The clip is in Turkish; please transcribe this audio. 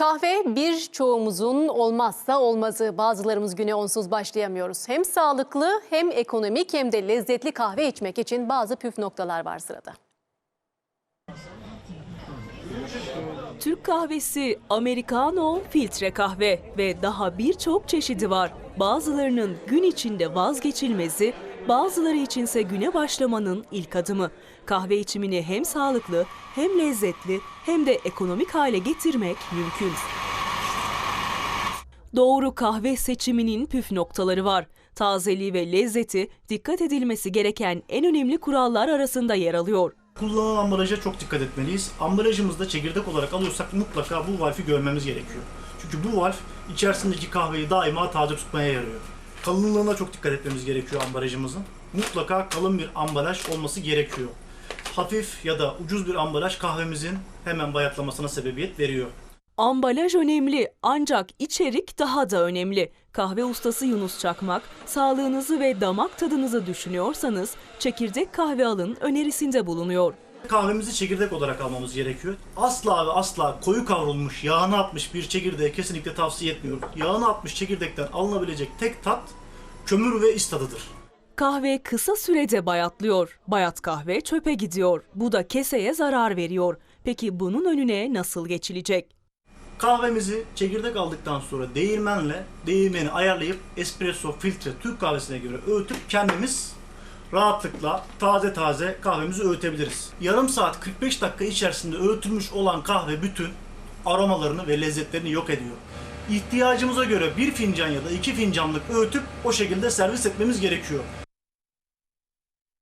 Kahve birçoğumuzun olmazsa olmazı. Bazılarımız güne onsuz başlayamıyoruz. Hem sağlıklı hem ekonomik hem de lezzetli kahve içmek için bazı püf noktalar var sırada. Türk kahvesi, americano, filtre kahve ve daha birçok çeşidi var. Bazılarının gün içinde vazgeçilmezi, bazıları içinse güne başlamanın ilk adımı. Kahve içimini hem sağlıklı, hem lezzetli, hem de ekonomik hale getirmek mümkün. Doğru kahve seçiminin püf noktaları var. Tazeliği ve lezzeti dikkat edilmesi gereken en önemli kurallar arasında yer alıyor. Kullanılan ambalaja çok dikkat etmeliyiz. Ambalajımızda çekirdek olarak alıyorsak mutlaka bu valfi görmemiz gerekiyor. Çünkü bu valf içerisindeki kahveyi daima taze tutmaya yarıyor. Kalınlığına çok dikkat etmemiz gerekiyor ambalajımızın. Mutlaka kalın bir ambalaj olması gerekiyor. Hafif ya da ucuz bir ambalaj kahvemizin hemen bayatlamasına sebebiyet veriyor. Ambalaj önemli ancak içerik daha da önemli. Kahve ustası Yunus Çakmak, sağlığınızı ve damak tadınızı düşünüyorsanız çekirdek kahve alın önerisinde bulunuyor. Kahvemizi çekirdek olarak almamız gerekiyor. Asla ve asla koyu kavrulmuş, yağını atmış bir çekirdeği kesinlikle tavsiye etmiyorum. Yağını atmış çekirdekten alınabilecek tek tat kömür ve is tadıdır. Kahve kısa sürede bayatlıyor. Bayat kahve çöpe gidiyor. Bu da keseye zarar veriyor. Peki bunun önüne nasıl geçilecek? Kahvemizi çekirdek aldıktan sonra değirmenle değirmeni ayarlayıp espresso filtre Türk kahvesine göre öğütüp kendimiz rahatlıkla taze taze kahvemizi öğütebiliriz. Yarım saat 45 dakika içerisinde öğütülmüş olan kahve bütün aromalarını ve lezzetlerini yok ediyor. İhtiyacımıza göre bir fincan ya da iki fincanlık öğütüp o şekilde servis etmemiz gerekiyor.